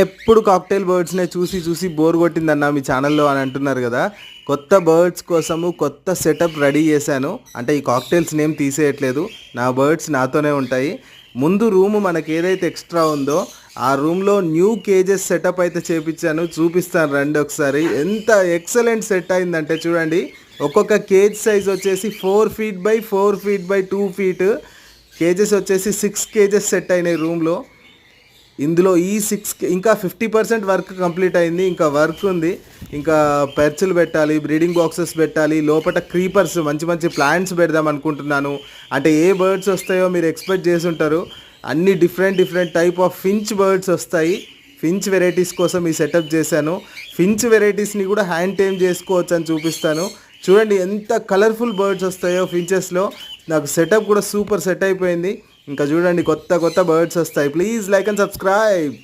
ఎప్పుడు కాక్టైల్ బర్డ్స్నే చూసి చూసి బోర్ కొట్టిందన్న మీ ఛానల్లో అని అంటున్నారు కదా. కొత్త బర్డ్స్ కోసము కొత్త సెటప్ రెడీ చేశాను. అంటే ఈ కాక్టైల్స్ నేమ్ తీసేయట్లేదు. నా బర్డ్స్ నాతోనే ఉంటాయి. ముందు రూము మనకి ఏదైతే ఎక్స్ట్రా ఉందో ఆ రూమ్లో న్యూ కేజెస్ సెటప్ అయితే చేపించాను. చూపిస్తాను రండి ఒకసారి. ఎంత ఎక్సలెంట్ సెట్ అయిందంటే చూడండి. ఒక్కొక్క కేజ్ సైజ్ వచ్చేసి four feet by four feet by two feet cages వచ్చేసి సిక్స్ కేజెస్ సెట్ అయినాయి రూమ్లో ఇందులో ఈ సిక్స్ ఇంకా ఫిఫ్టీ పర్సెంట్ వర్క్ కంప్లీట్ అయింది ఇంకా వర్క్ ఉంది. ఇంకా పెర్చులు పెట్టాలి బ్రీడింగ్ బాక్సెస్ పెట్టాలి లోపల క్రీపర్స్ మంచి మంచి ప్లాంట్స్ పెడదాం అనుకుంటున్నాను. అంటే ఏ బర్డ్స్ వస్తాయో మీరు ఎక్స్పెక్ట్ చేసి ఉంటారు. అన్ని different different type of finch birds వస్తాయి. ఫించ్ వెరైటీస్ కోసం ఈ సెటప్ చేశాను. ఫించ్ వెరైటీస్ని కూడా హ్యాండ్ టైమ్ చేసుకోవచ్చు అని చూపిస్తాను. చూడండి ఎంత కలర్ఫుల్ బర్డ్స్ వస్తాయో ఫించెస్లో నాకు సెటప్ కూడా సూపర్ సెట్ అయిపోయింది. ఇంకా చూడండి కొత్త కొత్త బర్డ్స్ వస్తాయి. Please like and subscribe